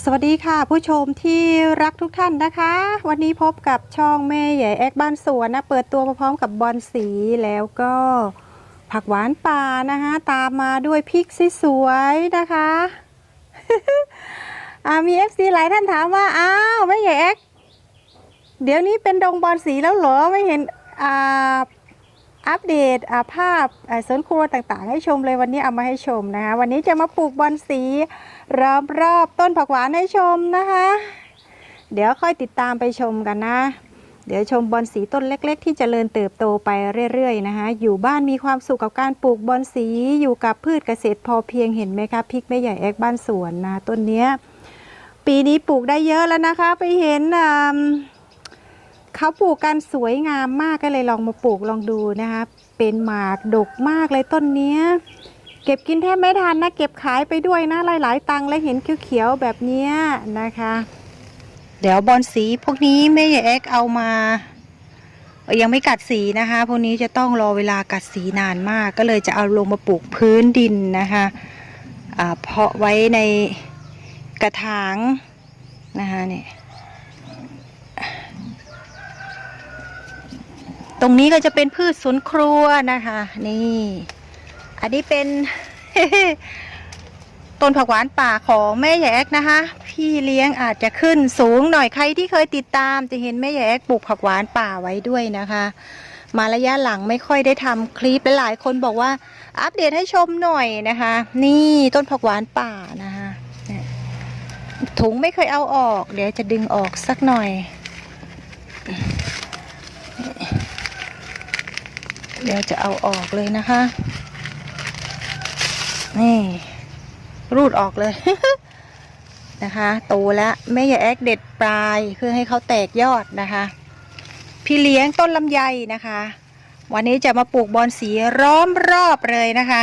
สวัสดีค่ะ ผู้ชมที่รักทุกท่านนะคะ วันนี้พบกับช่องแม่ใหญ่แอกบ้านสวนนะเปิดตัวมาพร้อมกับบอลสีแล้วก็ผักหวานป่านะคะตามมาด้วยพริกสวยๆนะคะอ่ามี FC หลายท่านถามว่าอ้าวแม่ใหญ่แอกเดี๋ยวนี้เป็นดงบอลสีแล้วเหรอไม่เห็นอ่า อัปเดตาภาพสวนครัวต่างๆ ให้ชมเลยวันนี้เอามาให้ชมนะคะ วันนี้จะมาปลูกบอนสีรอบรอบๆต้นผักหวานให้ชมนะคะ เดี๋ยวค่อยติดตามไปชมกันนะ เดี๋ยวชมบอนสีต้นเล็ก ๆ ที่จเจริญเติบโตไปเรื่อยๆนะคะอยู่บ้านมีความสุขกับการปลูกบอนสีอยู่กับพืชเกษตรพอเพียงเห็นไหมคะพริกไม่ใหญ่แอกบ้านสวนนะต้นเนี้ยปีนี้ปลูกได้เยอะแล้วนะคะ ไปเห็นอ่า เขาปลูกกันสวยงามมากก็เลยลองมาปลูกลองดูนะคะ เป็นหมากดกมากเลยต้นเนี้ย เก็บกินแทบไม่ทันนะ เก็บขายไปด้วยนะ หลาย ๆ ตังและเห็นเขียวๆแบบเนี้ยนะคะ เดี๋ยวบอลสีพวกนี้แม่ใหญ่เอ็กเอามา ยังไม่กัดสีนะคะ พวกนี้จะต้องรอเวลากัดสีนานมาก ก็เลยจะเอาลงมาปลูกพื้นดินนะคะอ่าเพาะไว้ในกระถางนะคะเนี่ย ตรงนี้ก็จะเป็นพืชสวนครัวนะคะ นี่ อันนี้เป็นต้นผักหวานป่าของแม่ใหญ่แอกนะคะ พี่เลี้ยงอาจจะขึ้นสูงหน่อยใครที่เคยติดตาม จะเห็นแม่ใหญ่แอกปลูกผักหวานป่าไว้ด้วยนะคะ มาระยะหลังไม่ค่อยได้ทำคลิปลหลายคนบอกว่า อัปเดตให้ชมหน่อยนะคะ นี่ต้นผักหวานป่านะคะถุงไม่เคยเอาออก เดี๋ยวจะดึงออกสักหน่อย เดี๋ยวจะเอาออกเลยนะคะ นี่ รูดออกเลย นะคะโตแล้วแม่อย่าแอกเด็ดปลายเพื่อให้เขาแตกยอดนะคะ พี่เลี้ยงต้นลำไยนะคะ วันนี้จะมาปลูกบอนสีล้อมรอบเลยนะคะ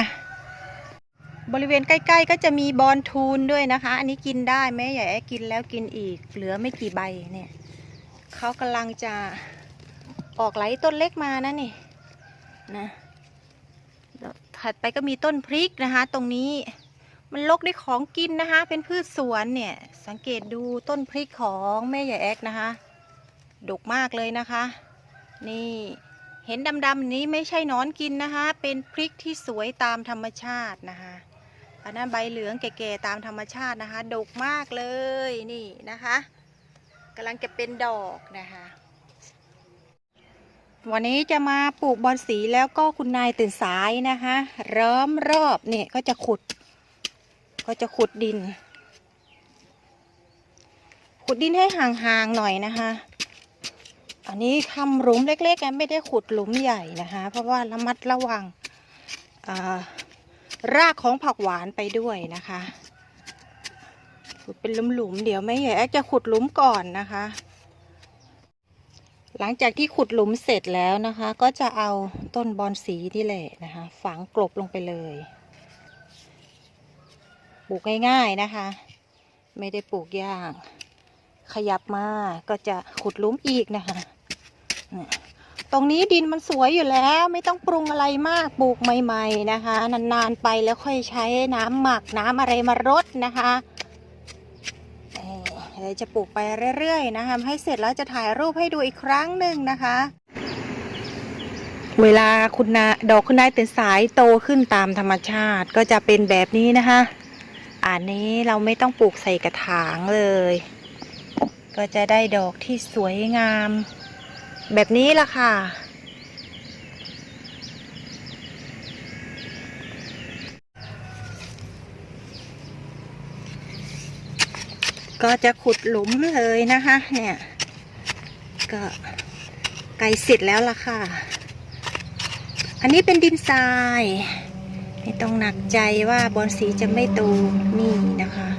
บริเวณใกล้ ๆ ก็จะมีบอนทูนด้วยนะคะ อันนี้กินได้แม่ใหญ่แอกกินแล้วกินอีก เหลือไม่กี่ใบเนี่ยเขากำลังจะออกไหลต้นเล็กมานะนี่ นะถัดไปก็มีต้นพริกนะคะ ตรงนี้มันลกได้ของกินนะคะ เป็นพืชสวนเนี่ย สังเกตดูต้นพริกของแม่ใหญ่แอกนะคะดกมากเลยนะคะ นี่เห็นดำๆนี้ไม่ใช่นอนกินนะคะ เป็นพริกที่สวยตามธรรมชาตินะคะอันนั้นใบเหลืองแก่ๆตามธรรมชาตินะคะ ดกมากเลยนี่นะคะกำลังจะเป็นดอกนะคะ วันนี้จะมาปลูกบอนสีแล้วก็คุณนายตื่นสายนะคะล้อมรอบเนี่ยก็จะขุด ก็จะขุดดิน ขุดดินให้ห่างๆหน่อยนะคะ อันนี้ทำหลุมเล็กๆนไม่ได้ขุดหลุมใหญ่นะคะ เพราะว่าระมัดระวังรากของผักหวานไปด้วยนะคะ ขุดเป็นหลุมๆเดี๋ยวไม่ใหญ่จะขุดหลุมก่อนนะคะ หลังจากที่ขุดหลุมเสร็จแล้วนะคะ ก็จะเอาต้นบอนสีที่แหละนะคะ ฝังกลบลงไปเลยปลูกง่ายๆนะคะ ไม่ได้ปลูกยากขยับมาก็จะขุดหลุมอีกนะคะ ตรงนี้ดินมันสวยอยู่แล้วไม่ต้องปรุงอะไรมากปลูกใหม่ ๆนะคะ นานๆไปแล้วค่อยใช้น้ำหมักน้ำอะไรมารดนะคะ จะปลูกไปเรื่อยๆนะคะให้เสร็จแล้วจะถ่ายรูปให้ดูอีกครั้งหนึ่งนะคะ เวลาคุณนาดอกคุณนายเป็นสายโตขึ้นตามธรรมชาติก็จะเป็นแบบนี้นะคะ อันนี้เราไม่ต้องปลูกใส่กระถางเลย ก็จะได้ดอกที่สวยงาม แบบนี้ละค่ะ ก็จะขุดหลุมเลยนะคะ เนี่ย ก็ไกลเสร็จแล้วล่ะค่ะ อันนี้เป็นดินทราย ไม่ต้องหนักใจว่าบอนสีจะไม่โตนี่นะคะ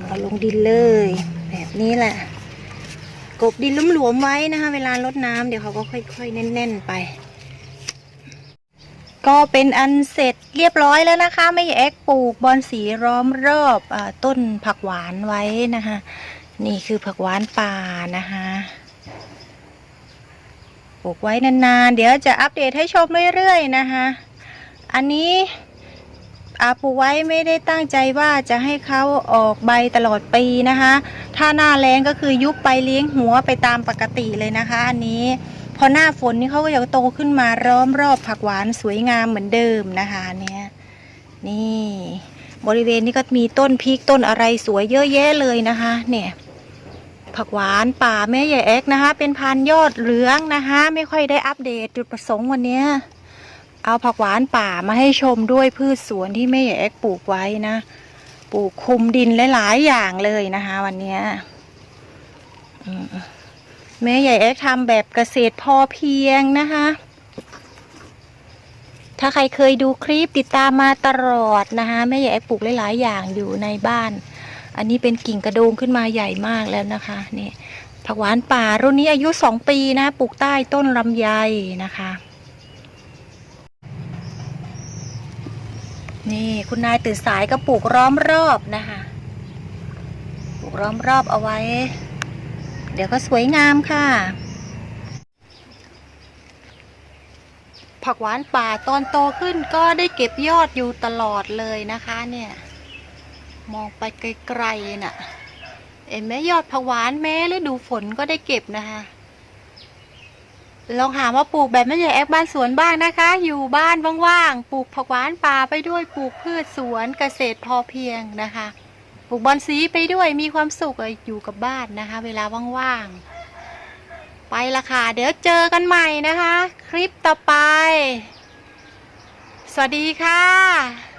เอาลงดินเลย แบบนี้แหละ กบดินล้มหลวมไว้นะคะ เวลารดน้ำเดี๋ยวเขาก็ค่อยๆ แน่น ๆ ไป ก็เป็นอันเสร็จเรียบร้อยแล้วนะคะ ไม่แอกปลูกบอนสีล้อมรอบอต้นผักหวานไว้นะคะ นี่คือผักหวานป่านะคะปลูกไว้นานๆ เดี๋ยวจะอัปเดตให้ชมเรื่อยๆนะคะ อันนี้อาปลูกไว้ไม่ได้ตั้งใจว่าจะให้เขาออกใบตลอดปีนะคะ ถ้าหน้าแรงก็คือยุบไปเลี้ยงหัวไปตามปกติเลยนะคะ อันนี้ พอหน้าฝนนี่เขาก็จะโตขึ้นมาร้อมรอบผักหวานสวยงามเหมือนเดิมนะคะเนี่ยนี่บริเวณนี้ก็มีต้นพริกต้นอะไรสวยเยอะแยะเลยนะคะ เนี่ย ผักหวานป่าแม่ใหญ่แอกนะคะ เป็นพันยอดเหลืองนะคะ ไม่ค่อยได้อัปเดตจุดประสงค์วันนี้เอาผักหวานป่ามาให้ชมด้วยพืชสวนที่แม่ใหญ่แอกปลูกไว้นะปลูกคุมดินหลายๆอย่างเลยนะคะ วันนี้อืม แม่ใหญ่แอกทำแบบเกษตรพอเพียงนะคะ ถ้าใครเคยดูคลิปติดตามมาตลอดนะคะแม่ใหญ่แอกปลูกหลายๆอย่างอยู่ในบ้าน อันนี้เป็นกิ่งกระโดงขึ้นมาใหญ่มากแล้วนะคะนี่ผักหวานป่ารุ่นนี้อายุสองปีนะปลูกใต้ต้นลำไยนะคะ นี่คุณนายตื่นสายก็ปลูกล้อมรอบนะคะ ปลูกล้อมรอบเอาไว้ ดี๋ยวก็สวยงามค่ะ ผักหวานป่าตอนโตขึ้นก็ได้เก็บยอดอยู่ตลอดเลยนะคะเนี่ย มองไปไกลๆน่ะเอ็นแม่ยอดผักหวานแม้ฤดูฝนก็ได้เก็บนะคะลองหามาปลูกแบบไม่ใหญ่แอกบ้านสวนบ้างนะคะ อยู่บ้านว่างๆ ปลูกผักหวานป่าไปด้วยปลูกพืชสวนเกษตรพอเพียงนะคะ ปลูกบอนสีไปด้วยมีความสุขอยู่กับบ้านนะคะ เวลาว่างๆ ไปละค่ะ เดี๋ยวเจอกันใหม่นะคะ คลิปต่อไป สวัสดีค่ะ